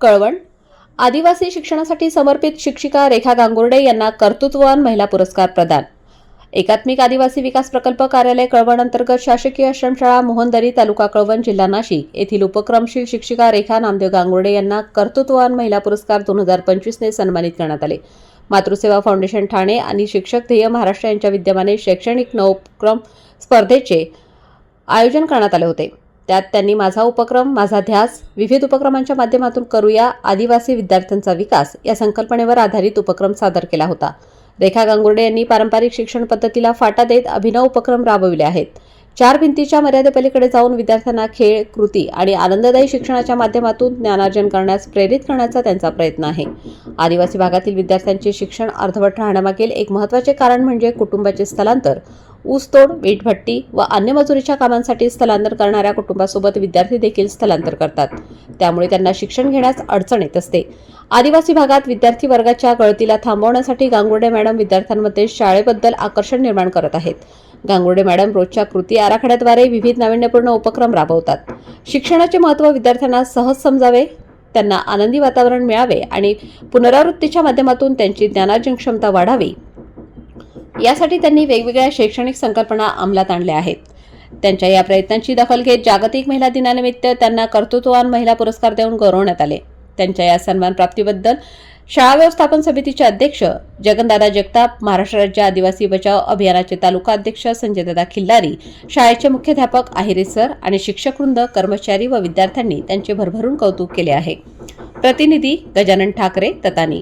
कळवण. आदिवासी शिक्षणासाठी समर्पित शिक्षिका रेखा गांगुर्डे यांना कर्तृत्ववान महिला पुरस्कार प्रदान. एकात्मिक आदिवासी विकास प्रकल्प कार्यालय कळवण अंतर्गत शासकीय आश्रमशाळा मोहनदरी तालुका कळवण जिल्हा नाशिक येथील उपक्रमशील शिक्षिका रेखा नामदेव गांगुर्डे यांना कर्तृत्ववान महिला पुरस्कार दोन हजार पंचवीसने सन्मानित करण्यात आले. मातृसेवा फाउंडेशन ठाणे आणि शिक्षक ध्येय महाराष्ट्र यांच्या विद्यमाने शैक्षणिक नवोपक्रम स्पर्धेचे आयोजन करण्यात आले होते. त्यात त्यांनी माझा उपक्रम माझा ध्यास विविध उपक्रमांच्या माध्यमातून करूया आदिवासी विद्यार्थ्यांचा विकास या संकल्पनेवर आधारित उपक्रम सादर केला होता. रेखा गांगुर्डे यांनी पारंपरिक शिक्षण पद्धतीला फाटा देत अभिनव उपक्रम राबविले आहेत. चार भिंतीच्या मर्यादेपलीकडे जाऊन विद्यार्थ्यांना खेळ कृती आणि आनंददायी शिक्षणाच्या माध्यमातून ज्ञानार्जन करण्यास प्रेरित करण्याचा त्यांचा प्रयत्न आहे. आदिवासी भागातील विद्यार्थ्यांचे शिक्षण अर्धवट राहण्यामागील एक महत्त्वाचे कारण म्हणजे कुटुंबाचे स्थलांतर. ऊसतोड वीटभट्टी व अन्य मजुरीच्या कामांसाठी स्थलांतर करणाऱ्या कुटुंबासोबत विद्यार्थी देखील स्थलांतर करतात. त्यामुळे त्यांना शिक्षण घेण्यास अडचण येत असते. आदिवासी भागात विद्यार्थी वर्गाच्या गळतीला थांबवण्यासाठी गांगुर्डे मॅडम विद्यार्थ्यांमध्ये शाळेबद्दल आकर्षण निर्माण करत आहेत. गांगुर्डे मॅडम रोजच्या कृती आराखड्याद्वारे विविध नाविन्यपूर्ण उपक्रम राबवतात. शिक्षणाचे महत्त्व विद्यार्थ्यांना सहज समजावे त्यांना आनंदी वातावरण मिळावे आणि पुनरावृत्तीच्या माध्यमातून त्यांची ज्ञानार्जन क्षमता वाढावी. यासाठी त्यांनी वेगवेगळ्या शैक्षणिक संकल्पना अंमलात आणल्या आहेत. त्यांच्या या प्रयत्नांची दखल घेत जागतिक महिला दिनानिमित्त त्यांना कर्तृत्ववान महिला पुरस्कार देऊन गौरवण्यात आले. त्यांच्या या सन्मान प्राप्तीबद्दल शाळा व्यवस्थापन समितीचे अध्यक्ष जगनदादा जगताप महाराष्ट्र राज्य आदिवासी बचाव अभियानाचे तालुका अध्यक्ष संजयदादा खिल्लारी शाळेचे मुख्याध्यापक आहिरे सर आणि शिक्षकवृंद कर्मचारी व विद्यार्थ्यांनी त्यांचे भरभरून कौतुक केले आहे. प्रतिनिधी गजानन ठाकरे ततानी.